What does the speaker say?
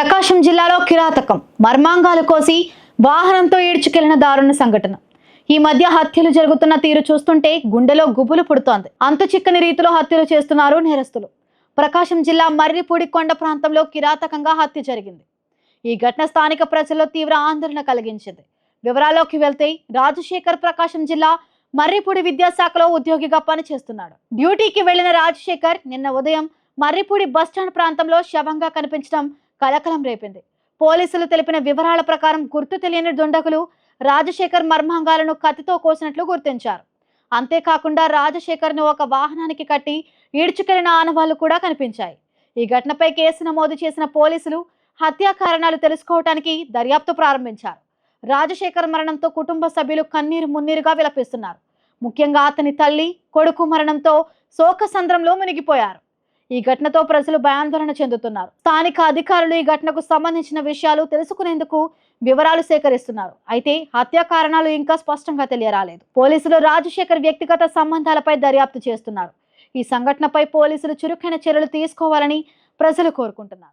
ప్రకాశం జిల్లాలో కిరాతకం మర్మాంగాలు కోసి వాహనంతో ఈడ్చుకెళ్ళిన దారుణ సంఘటన. ఈ మధ్య హత్యలు జరుగుతున్న తీరు చూస్తుంటే గుండెలో గుబులు పుడుతోంది. అంతు చిక్కని రీతిలో హత్యలు చేస్తున్నారు నేరస్తులు. ప్రకాశం జిల్లా మర్రిపూడి కొండ ప్రాంతంలో కిరాతకంగా హత్య జరిగింది. ఈ ఘటన స్థానిక ప్రజల్లో తీవ్ర ఆందోళన కలిగించింది. వివరాల్లోకి వెళ్తే రాజశేఖర్ ప్రకాశం జిల్లా మర్రిపూడి విద్యాశాఖలో ఉద్యోగిగా పనిచేస్తున్నాడు. డ్యూటీకి వెళ్ళిన రాజశేఖర్ నిన్న ఉదయం మర్రిపూడి బస్టాండ్ ప్రాంతంలో శవంగా కనిపించడం కలకలం రేపింది. పోలీసులు తెలిపిన వివరాల ప్రకారం గుర్తు తెలియని దుండగులు రాజశేఖర్ మర్మాంగాలను కత్తితో కోసినట్లు గుర్తించారు. అంతేకాకుండా రాజశేఖర్ను ఒక వాహనానికి కట్టి ఈడ్చుకెళ్ళిన ఆనవాళ్ళు కూడా కనిపించాయి. ఈ ఘటనపై కేసు నమోదు చేసిన పోలీసులు హత్యా కారణాలు తెలుసుకోవటానికి దర్యాప్తు ప్రారంభించారు. రాజశేఖర్ మరణంతో కుటుంబ సభ్యులు కన్నీరు మున్నీరుగా విలపిస్తున్నారు. ముఖ్యంగా అతని తల్లి కొడుకు మరణంతో శోకసంద్రంలో మునిగిపోయారు. ఈ ఘటనతో ప్రజలు భయాందోళన చెందుతున్నారు. స్థానిక అధికారులు ఈ ఘటనకు సంబంధించిన విషయాలు తెలుసుకునేందుకు వివరాలు సేకరిస్తున్నారు. అయితే హత్య కారణాలు ఇంకా స్పష్టంగా తెలియరాలేదు. పోలీసులు రాజశేఖర్ వ్యక్తిగత సంబంధాలపై దర్యాప్తు చేస్తున్నారు. ఈ సంఘటనపై పోలీసులు చురుకైన చర్యలు తీసుకోవాలని ప్రజలు కోరుకుంటున్నారు.